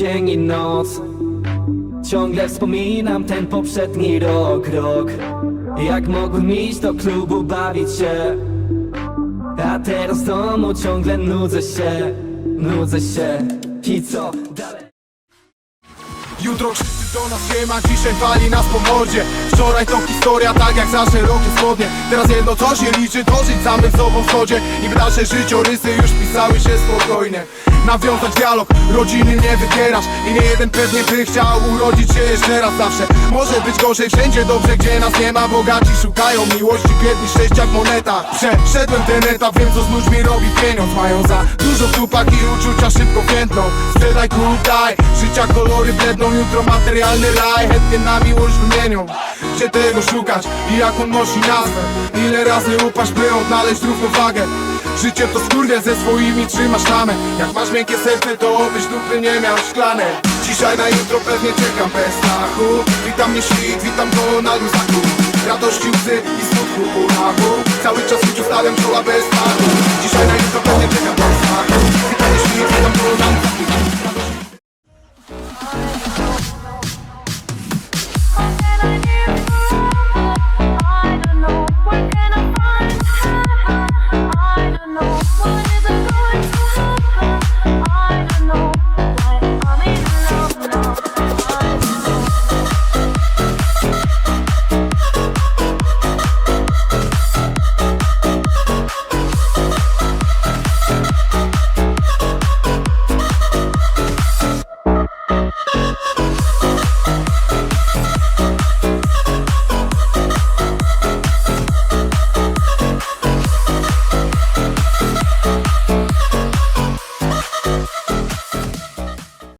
dzień i noc. Ciągle wspominam ten poprzedni rok, rok. Jak mogłem iść do klubu, bawić się. A teraz w domu ciągle nudzę się, nudzę się. I co dalej? Jutro krzyczy do nas siema, dzisiaj wali nas po mordzie Wczoraj to historia, tak jak za szerokie spodnie Teraz jedno co się liczy, to żyć samym sobą w zgodzie Niby nasze życiorysy już pisały się spokojnie Nawiązać dialog, rodziny nie wybierasz I nie jeden pewnie by chciał urodzić się jeszcze raz zawsze. Może być gorzej wszędzie dobrze, gdzie nas nie ma. Bogaci szukają miłości, biedni szczęścia w monetach. Przeszedłem ten etap, wiem co z ludźmi robi pieniądz. Mają za dużo dupach i uczucia szybko więdną Sprzedaj kup, daj, życia kolory bledną Jutro materialny raj, chętnie na miłość wymienią. Gdzie tego szukać i jak on nosi nazwę? Ile razy upaść, by odnaleźć równowagę Życie to skórnie ze swoimi trzymasz tamę. Jak masz miękkie serce, to obyś dupy nie miał szklane. Dzisiaj na jutro pewnie czekam bez strachu. Witam mnie świt, witam go na luzaku. Radości, łzy i smutku urachu Cały czas życiu stawiam czoła bez strachu